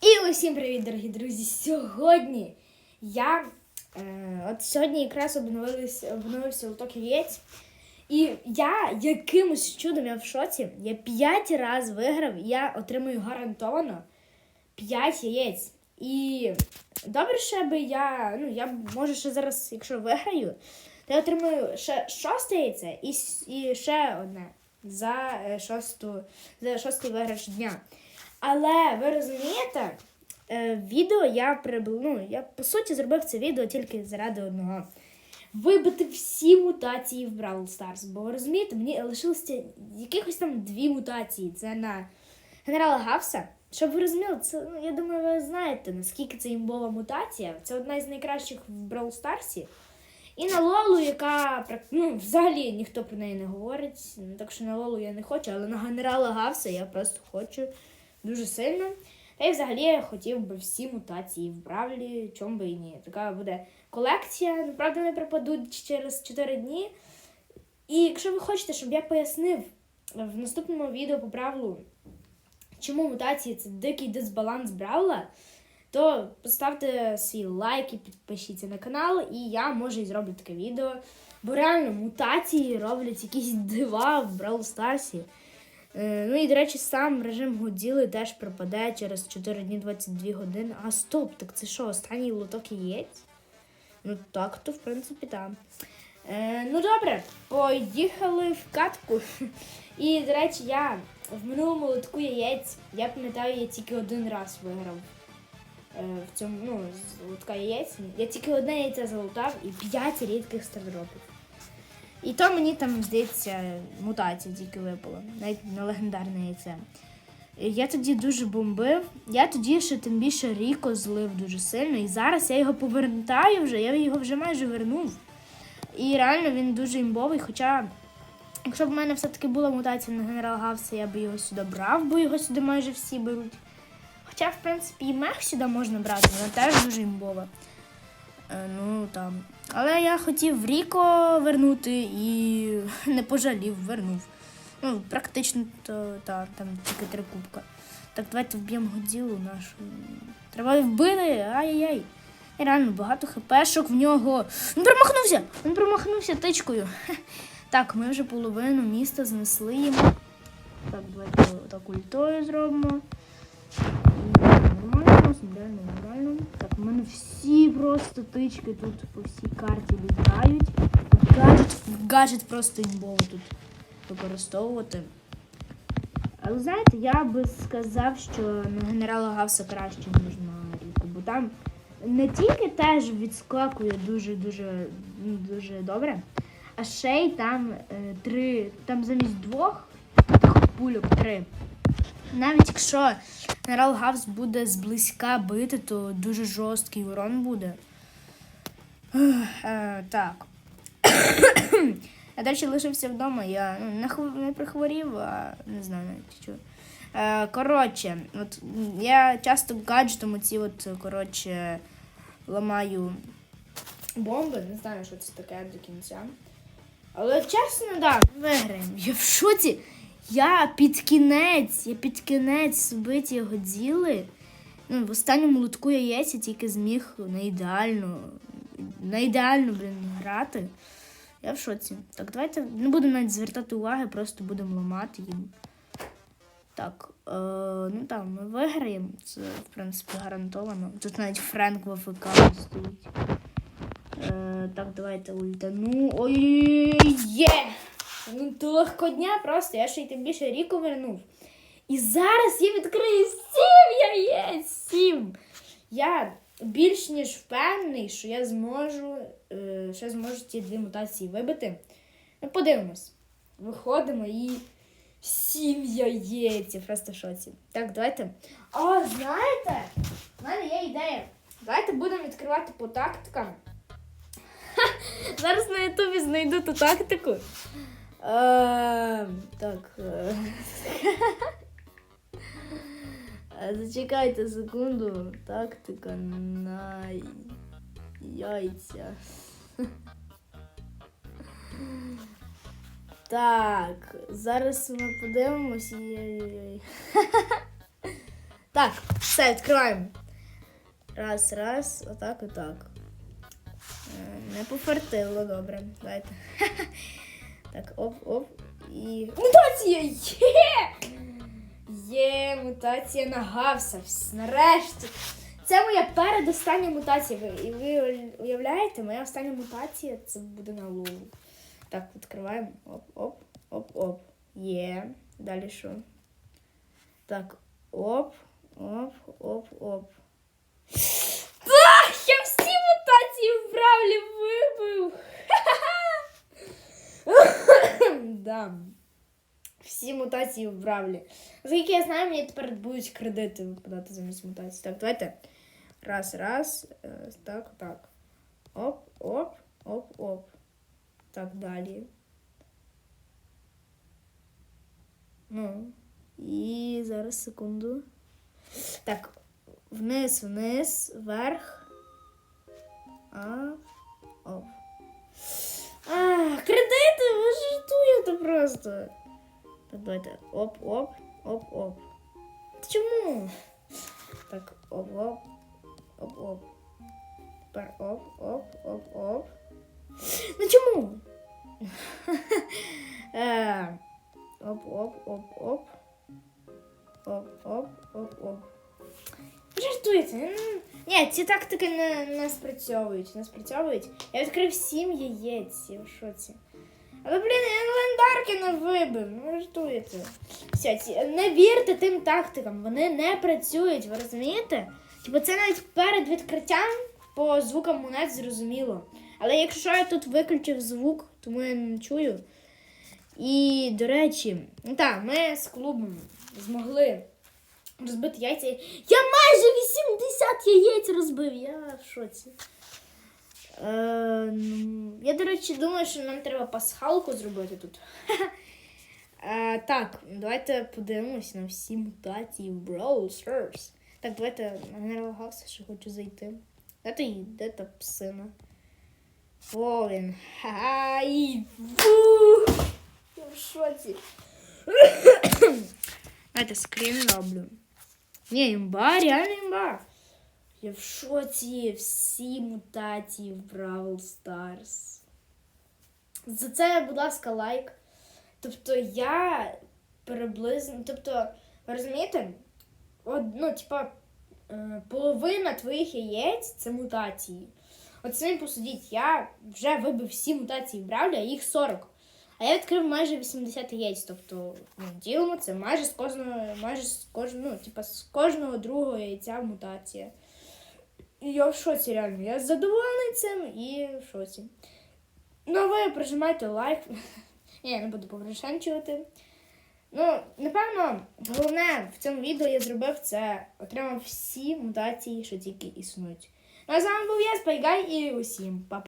І усім привіт, дорогі друзі! Сьогодні я е, от сьогодні якраз обновився, лоток яєць. І я якимось чудом я в шоці. Я 5 разів виграв, і я отримую гарантовано 5 яєць. І добре, ще би я, ну, я може ще зараз, якщо виграю, то я отримую ще шосте яйце і, і ще одне за, е, шосту, за шостий виграш дня. Але ви розумієте, е, відео я приб... ну, я по суті зробив це відео тільки заради одного. Вибити всі мутації в Бравл Старс. Бо ви розумієте, мені лишилося якихось там дві мутації. Це на генерала Гавса. Щоб ви розуміли, це ну, я думаю, ви знаєте, наскільки це імбова мутація. Це одна із найкращих в Бравл Старсі. І на Лолу, яка ну, взагалі ніхто про неї не говорить. Так що на Лолу я не хочу, але на генерала Гавса я просто хочу дуже сильно. Та й взагалі я хотів би всі мутації в Бравлі, чому би і ні. Така буде колекція. Ну, правда, вони пропадуть через 4 дні. І якщо ви хочете, щоб я пояснив в наступному відео по Бравлу, чому мутації це дикий дисбаланс Бравла, то поставте свій лайк і підпишіться на канал, і я може і зроблю таке відео. Бо реально мутації роблять якісь дива в Бравл Старсі. Е, Ну і, до речі, сам режим Годзіли теж пропаде через 4 дні 22 години. А стоп, так це що, останній лоток яєць? Ну так, то в принципі так. Е, ну добре, поїхали в катку. І, до речі, я в минулому лотку яєць, я пам'ятаю, я тільки один раз виграв. Е, в цьому, ну, з лотка яєць. Я тільки одне яйце залутав і 5 рідких стардропів. І то мені там, здається, мутація тільки випала, навіть на легендарне яйце. Я тоді дуже бомбив. Я тоді ще тим більше Ріко злив дуже сильно. І зараз я його повертаю вже, я його вже майже вернув. І реально він дуже імбовий. Хоча, якщо б в мене все-таки була мутація на генерал Гавса, я б його сюди брав, бо його сюди майже всі беруть. Хоча, в принципі, і мех сюди можна брати, вона теж дуже імбова. Е, ну там. Але я хотів Ріко вернути і не пожалів, вернув. Ну, практично то, та, там тільки три кубка. Так, давайте вб'ємо Годзілу нашу. Треба вбити, ай-яй-яй. І реально багато хпшок в нього. Він промахнувся! Він промахнувся тичкою. Так, ми вже половину міста знесли йому. Так, давайте так ультою зробимо. Нормально, нормально, нормально. Так, у мене всі просто тички тут по всій карті літають. Гаджет, гаджет просто імбово тут використовувати. Але знаєте, я би сказав, що на генерала Гавса краще, ніж на Ріку, бо там не тільки теж відскакує дуже-дуже ну, дуже добре, а ще й там е, три, там замість двох пульок три. Навіть якщо генерал Гавс буде зблизька бити, то дуже жорсткий урон буде. Е, так. Я далі лишився вдома, я ну, не, прихворів, а не знаю навіть що. Е, коротше, от я часто гаджетом оці от, коротше, ламаю бомби, не знаю, що це таке до кінця. Але чесно, да, виграємо. Я в шоці. Я під кінець, я під кінець збиті Годзіли. Ну, в останньому лотку яєць я тільки зміг на ідеально, на ідеально, блін, грати. Я в шоці. Так, давайте не будемо навіть звертати уваги, просто будемо ламати їм. Так, е, ну там ми виграємо. Це, в принципі, гарантовано. Тут навіть Френк в АФК стоїть. Е, так, давайте ультану. Ой, є! Ну, то легко дня просто, я ще й тим більше ріку вернув. І зараз я відкрию сім яєць! Сім! Я більш ніж впевнений, що я зможу, е, ще зможу ці дві мутації вибити. Ну, подивимось. Виходимо і сім яєць. Я просто в шоці. Так, давайте. О, знаєте, в мене є ідея. Давайте будемо відкривати по тактикам. Зараз на Ютубі знайду ту тактику. Е, так. е. Е, Зачекайте секунду. Тактика на яйця. Так, зараз ми подивимось. Ой-ой-ой. Так, все, відкриваємо. Раз, раз, отак, отак. Е, Не пофартило, добре. Давайте. Так, оп, оп. І. Мутація! Є! Є мутація на Гавса. Нарешті. Це моя передостання мутація. І ви уявляєте, моя остання мутація це буде на Лулу. Так, відкриваємо. Оп, оп, оп, оп. Є. Далі що? Так, оп, оп, оп, оп. Ах, я всі мутації в бравлі вибив. Да. Всі мутації в бравлі. Оскільки я знаю, мені тепер будуть кредити випадати замість мутацій. Так, давайте. Раз, раз. е, Так, так. Оп, оп, оп, оп. Так, далі. Ну. І зараз секунду. Так, вниз, вниз, вверх. Просто. Давайте. Оп, оп, оп, оп. Чому? Так, оп, оп, оп, оп. Тепер оп, оп, оп, оп. Ну чому? Е, Оп, оп, оп, оп. Оп, оп, оп, оп. Ви Жартуєте? М, Ні, ці тактики не, не спрацьовують. Не спрацьовують. Я відкрив сім яєць, в шоці. Але, блін, я легендарки не вибив. Ну, жартуєте. Не вірте тим тактикам, вони не працюють, ви розумієте? Типу, це навіть перед відкриттям по звукам монет зрозуміло. Але якщо я тут виключив звук, тому я не чую. І, до речі, так, ми з клубом змогли розбити яйця. Я майже 80 яєць розбив, я в шоці. Е, ну, я, до речі, думаю, що нам треба пасхалку зробити тут. Е, так, давайте подивимось на всі мутації в Brawl Stars. Так, давайте на Генерал Гавса ще хочу зайти. Де ти де та псина? О, він. Ха-ха! Я в шоці. Давайте скрін роблю. Ні, імба, реально імба. Я в шоці всі мутації в Бравл Stars. За це, будь ласка, лайк. Тобто я приблизно. Тобто, ви розумієте? От, ну, типа, е, половина твоїх яєць це мутації. От самі посудіть, я вже вибив всі мутації в Бравлі, а їх 40. А я відкрив майже 80 яєць. Тобто, ну, ділимо це майже з кожного, майже з кожного, ну, типа, з кожного другого яйця мутація. Я в шоці реально. Я задоволений цим і в шоці. Ну, а ви прижимайте лайк. Я не буду поврешенчувати. Ну, напевно, головне в цьому відео я зробив це, отримав всі мутації, що тільки існують. Ну, а з вами був я, Спайгай, і усім па